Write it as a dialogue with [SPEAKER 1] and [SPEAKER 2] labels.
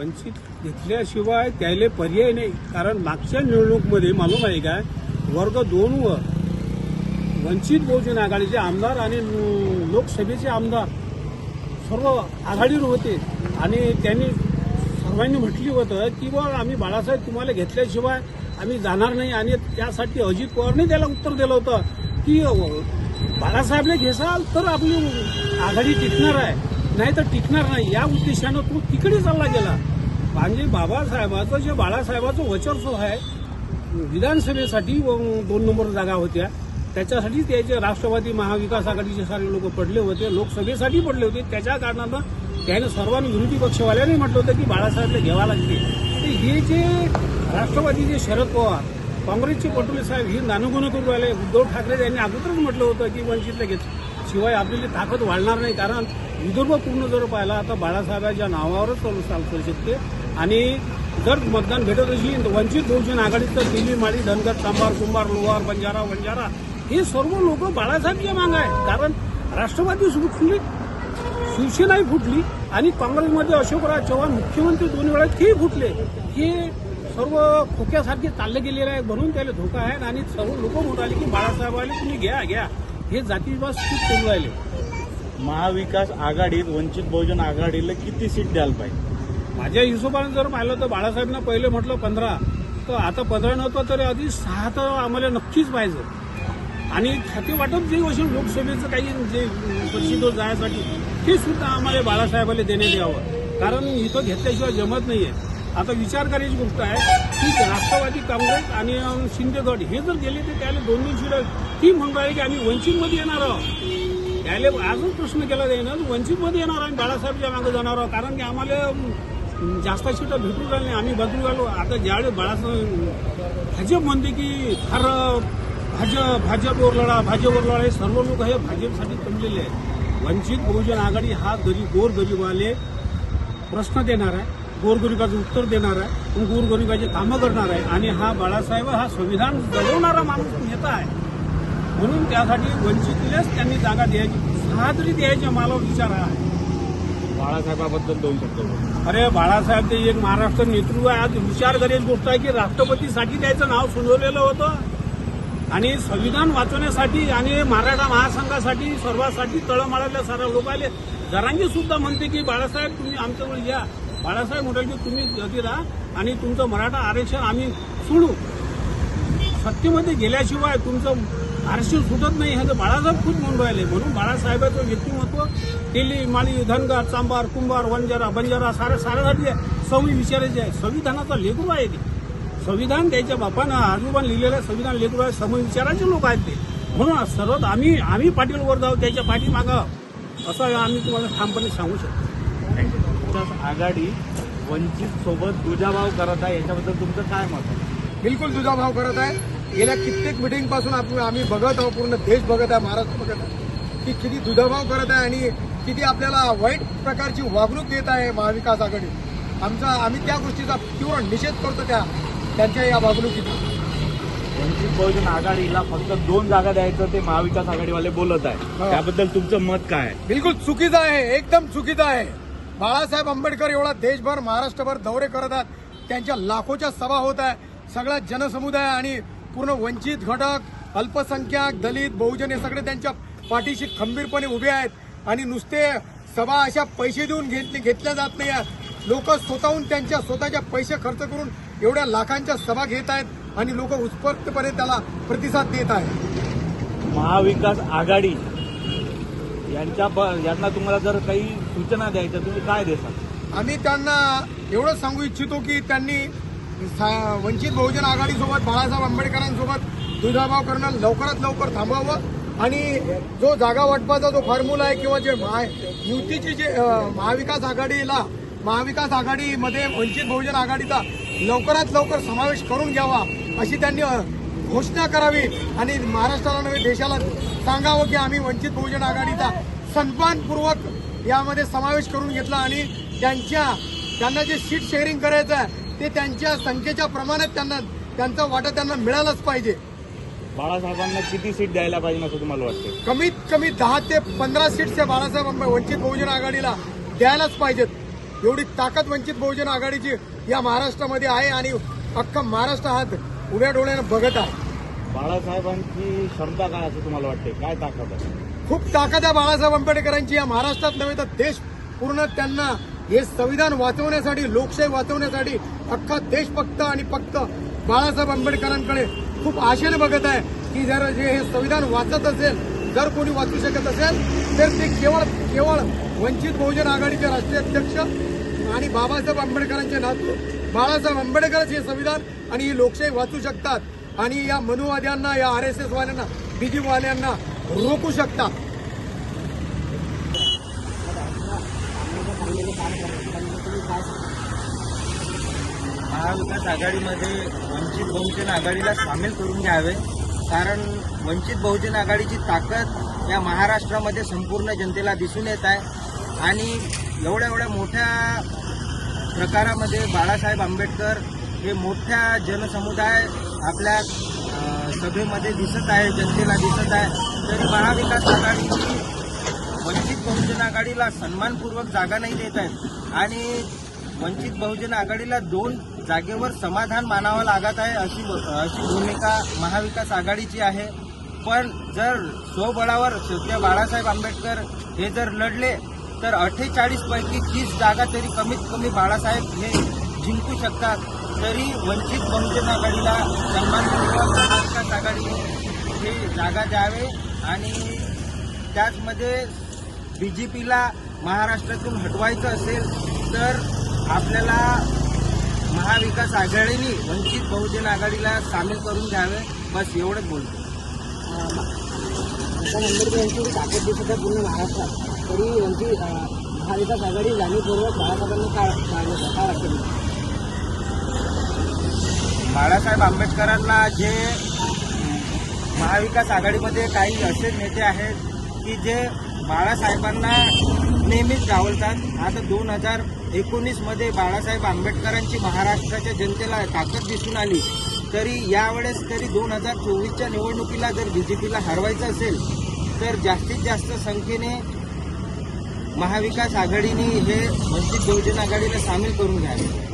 [SPEAKER 1] वंचित घेतल्याशिवाय त्याले पर्याय नाही. कारण मागच्या निवडणूकमध्ये मालूम आहे काय वर्ग दोन व वंचित बहुजन आघाडीचे आमदार आणि लोकसभेचे आमदार सर्व आघाडीवर होते. आणि त्यांनी सर्वांनी म्हटली होतं की बा आम्ही बाळासाहेब तुम्हाला घेतल्याशिवाय आम्ही जाणार नाही. आणि त्यासाठी अजित पवारने त्याला उत्तर दिलं होतं की अं, बाळासाहेबला घेसाल तर आपली आघाडी टिकणार आहे. नाही तर टिकणार नाही. या उद्देशानं तो तिकडे चालला गेला. म्हणजे बाबासाहेबाचं जे बाळासाहेबाचं वर्चस्व आहे विधानसभेसाठी व दोन नंबर जागा होत्या. त्याच्यासाठी त्याचे राष्ट्रवादी महाविकास आघाडीचे सारे लोक पडले होते लोकसभेसाठी पडले होते त्याच्या कारणानं त्याने सर्वांनी विरोधी पक्षवाल्याने म्हटलं होतं की बाळासाहेबला घ्यावा लागते. तर हे जे राष्ट्रवादीचे शरद पवार काँग्रेसचे पटोले साहेब हे नानुगुण करू राहिले. उद्धव ठाकरे यांनी अगोदरच म्हटलं होतं की वंचितला घेत शिवाय आपल्याला ताकद वाढणार नाही. कारण विदर्भ पूर्ण जर पाहिला आता बाळासाहेबांच्या नावावरच चालू शकते. आणि जर मतदान भेटत असेल तर वंचित बहुजन आघाडीत तर दिल्ली माळी धनगर सांबार कुंभार लोहार बंजारा वंजारा हे सर्व लोक बाळासाहेबच्या माग आहे कारण राष्ट्रवादी फुटली शिवसेनाही फुटली आणि काँग्रेसमध्ये अशोकराव चव्हाण मुख्यमंत्री दोन वेळा तेही फुटले. हे सर्व खोक्यासारखे चालले गेलेले आहे म्हणून त्याला धोका आहे. आणि सर्व लोक म्हणाले की बाळासाहेबांनी तुम्ही घ्या घ्या. हे जातीवाद खूप करून राहिले.
[SPEAKER 2] महाविकास आघाडीत वंचित बहुजन आघाडीला किती सीट द्यायला पाहिजे?
[SPEAKER 1] माझ्या हिशोबाने जर पाहिलं तर बाळासाहेबनं पहिले म्हटलं पंधरा. तर आता पंधरा नव्हतं तरी आधी सहा तर आम्हाला नक्कीच पाहिजे. आणि खाते वाटप जे असेल लोकसभेचं काही जे परिषद जाण्यासाठी ते सुद्धा आम्हाला बाळासाहेबाला देण्यात यावं. कारण इथं घेतल्याशिवाय जमत नाहीये. आता विचार करायची गोष्ट आहे की राष्ट्रवादी काँग्रेस आणि शिंदे गट हे जर गेले तर त्याला दोन दोन ती म्हणून राहिले की आम्ही वंचितमध्ये येणार आहोत. त्याला अजून प्रश्न केला जाईल वंचितमध्ये येणार आम्ही बाळासाहेबच्या मागे जाणार आहोत. कारण की आम्हाला जास्त सीटं भेटून राहिले आम्ही बदलू राहिलो. आता ज्यावेळेस बाळासाहेब भाजप म्हणते की फार भाजप भाजपवर लढा भाजपवर लढा. हे सर्व लोक हे भाजपसाठी जमलेले आहेत. वंचित बहुजन आघाडी हा गरीब गोर गरीबाले प्रश्न देणार आहे. गोरगरिबाचं उत्तर देणार आहे. गोरगरिबाचे कामं करणार आहे. आणि हा बाळासाहेब हा संविधान जगवणारा माणूस नेता आहे. म्हणून त्यासाठी वंचितलेच त्यांनी जागा द्यायची सहा तरी द्यायच्या मला विचार आहे.
[SPEAKER 2] बाळासाहेबाबद्दल दोन शब्द.
[SPEAKER 1] अरे बाळासाहेब ते एक महाराष्ट्र नेतृत्व आहे. आज विचार करायची गोष्ट आहे की राष्ट्रपतीसाठी त्याचं नाव सुचवलेलं होतं. आणि संविधान वाचवण्यासाठी आणि मराठा महासंघासाठी सर्वांसाठी तळमळाल्या साऱ्या लोकांले जरांगी सुद्धा म्हणते की बाळासाहेब तुम्ही आमच्यावर या. बाळासाहेब म्हणाल तुम्ही गती राहा आणि तुमचं मराठा आरक्षण आम्ही सोडू. सत्तेमध्ये गेल्याशिवाय तुमचं आरक्षण सुटत नाही हे बाळासाहेब खूप म्हणून राहिले म्हणून बाळासाहेबाचं व्यक्तिमत्व दिल्ली माळी धनगर चांबार कुंभार वंजारा बंजारा साऱ्या साऱ्यासाठी आहे सवयी विचारायची आहे. संविधानाचा लेकरू आहे ते. संविधान त्याच्या बापानं आजोबान लिहिलेलं आहे. संविधान लेकरू आहे. सम विचाराचे लोक आहेत ते. म्हणून सर्वात आम्ही आम्ही पाटीलवर जाऊ त्याच्या पाठीमागं. असं आम्ही तुम्हाला ठामपणे सांगू शकतो.
[SPEAKER 2] थँक्यू महाविकास आघाडी वंचित सोबत दुजाभाव करत आहे याच्याबद्दल तुमचं काय मत आहे?
[SPEAKER 3] बिलकुल तुझा भाव करत आहे. गेल्या कित्येक मिटिंगपासून आपण आम्ही बघत आहोत पूर्ण देश बघत आहे महाराष्ट्र बघत आहे की किती दुधाभाव करत आहे आणि किती आपल्याला वाईट प्रकारची वागणूक देत आहे महाविकास आघाडी. आमचा आम्ही त्या गोष्टीचा तीव्र निषेध करतो त्या त्यांच्या या वागणुकीचा
[SPEAKER 2] वंचित बहुजन आघाडीला फक्त दोन जागा द्यायचं ते महाविकास आघाडीवाले बोलत आहे. त्याबद्दल तुमचं मत काय आहे?
[SPEAKER 3] बिलकुल चुकीचं आहे एकदम चुकीचं आहे. बाळासाहेब आंबेडकर एवढा देशभर महाराष्ट्रभर दौरे करत आहेत. त्यांच्या लाखोच्या सभा होत आहे सगळा जनसमुदाय आणि पूर्ण वंचित घटक अल्पसंख्याक दलित बहुजन हे सगळे त्यांच्या पाठीशी खंबीरपणे उभे आहेत. आणि नुसते सभा अशा पैसे देऊन घेतली घेतल्या जात नाही लोक स्वतःहून त्यांच्या स्वतःच्या पैसे खर्च करून एवढ्या लाखांच्या सभा घेत आहेत आणि लोक उत्स्फूर्तपणे त्याला प्रतिसाद देत आहेत.
[SPEAKER 2] महाविकास आघाडी यांच्या ब- यांना तुम्हाला जर काही सूचना द्यायच्या तुम्ही काय देसाल
[SPEAKER 3] आम्ही त्यांना एवढं सांगू इच्छितो की त्यांनी सा- वंचित बहुजन आघाडीसोबत बाळासाहेब आंबेडकरांसोबत दुजाभाव करणं लवकरात लवकर थांबवावं आणि जो जागा वाटपाचा जो फॉर्म्युला आहे किंवा जे महा युतीची जे महाविकास आघाडीला महाविकास आघाडीमध्ये वंचित बहुजन आघाडीचा लवकरात लवकर समावेश करून घ्यावा अशी त्यांनी घोषणा करावी आणि महाराष्ट्राला नव्हे देशाला सांगावं की आम्ही वंचित बहुजन आघाडीचा सन्मानपूर्वक यामध्ये समावेश करून घेतला आणि त्यांच्या त्यांना जे सीट शेअरिंग करायचं आहे ते त्यांच्या संख्येच्या प्रमाणात त्यांना त्यांचा वाटा त्यांना मिळालाच पाहिजे.
[SPEAKER 2] बाळासाहेबांना किती सीट द्यायला पाहिजे असं तुम्हाला वाटतं
[SPEAKER 3] कमीत कमी दहा ते पंधरा सीट्स या बाळासाहेब वंचित बहुजन आघाडीला द्यायलाच पाहिजेत. एवढी ताकद वंचित बहुजन आघाडीची या महाराष्ट्रामध्ये आहे आणि अख्खा महाराष्ट्र हात उभ्या डोळ्यानं बघत आहे.
[SPEAKER 2] बाळासाहेबांची क्षमता काय असं तुम्हाला वाटते काय ताकद आहे?
[SPEAKER 3] खूप ताकद आहे बाळासाहेब आंबेडकरांची. या महाराष्ट्रात नव्हे तर देश पूर्ण त्यांना हे संविधान वाचवण्यासाठी लोकशाही वाचवण्यासाठी अख्खा देश फक्त आणि फक्त बाळासाहेब आंबेडकरांकडे खूप आशेने बघत आहे की जर जे हे संविधान वाचत असेल जर कोणी वाचू शकत असेल तर ते केवळ केवळ वंचित बहुजन आघाडीचे राष्ट्रीय अध्यक्ष आणि बाबासाहेब आंबेडकरांचे नातू बाळासाहेब आंबेडकरच हे संविधान आणि ही लोकशाही वाचू शकतात. आणि या मनुवाद्यांना या आर एस एस वाल्यांना बीजीवाल्यांना रोखू शकता.
[SPEAKER 4] महाविकास आघाडीमध्ये वंचित बहुजन आघाडीला सामील करून घ्यावे कारण वंचित बहुजन आघाडीची ताकद या महाराष्ट्रामध्ये संपूर्ण जनतेला दिसून येत आहे. आणि एवढ्या एवढ्या मोठ्या प्रकारामध्ये बाळासाहेब आंबेडकर हे मोठ्या जनसमुदाय आपल्या सभेमध्ये दिसत आहे जनतेला दिसत आहे. तरी महाविकास आघाडीची वंचित बहुजन आघाडीला सन्मानपूर्वक जागा नाही देत आहेत आणि वंचित बहुजन आघाडीला दोन जागेवर समाधान मानावं लागत आहे अशी अशी भूमिका महाविकास आघाडीची आहे. पण जर स्वबळावर शेवट्या बाळासाहेब आंबेडकर हे जर लढले तर अठ्ठेचाळीसपैकी तीस जागा तरी कमीत कमी बाळासाहेब हे जिंकू शकतात. तरी वंचित बहुजन आघाडीला सन्मानपूर्वक महाविकास आघाडीने हे जागा द्यावे आणि त्याचमध्ये बी जे पीला महाराष्ट्रातून हटवायचं असेल तर आपल्याला महाविकास आघाडीने वंचित बहुजन आघाडीला सामील करून घ्यावे. बस एवढंच बोलतो.
[SPEAKER 5] आंबेडकर यांची ताकद दिसत आहे पूर्ण महाराष्ट्रात तरी यांची महाविकास आघाडी जाणीवपूर्वक बाळासाहेबांना काय काय काय वाटतं
[SPEAKER 4] बाळासाहेब आंबेडकरांना जे महाविकास आघाडीमध्ये काही असे नेते आहेत की जे बाळासाहेबांना नेहमीच डावलतात आता दोन हजार एकोणीसमध्ये बाळासाहेब आंबेडकरांची महाराष्ट्राच्या जनतेला ताकद दिसून आली. तरी यावेळेस तरी दोन हजार चोवीसच्या निवडणुकीला जर बी जे पीला हरवायचं असेल तर जास्तीत जास्त संख्येने महाविकास आघाडीने हे वंचित बहुजन आघाडीला सामील करून घ्यावे.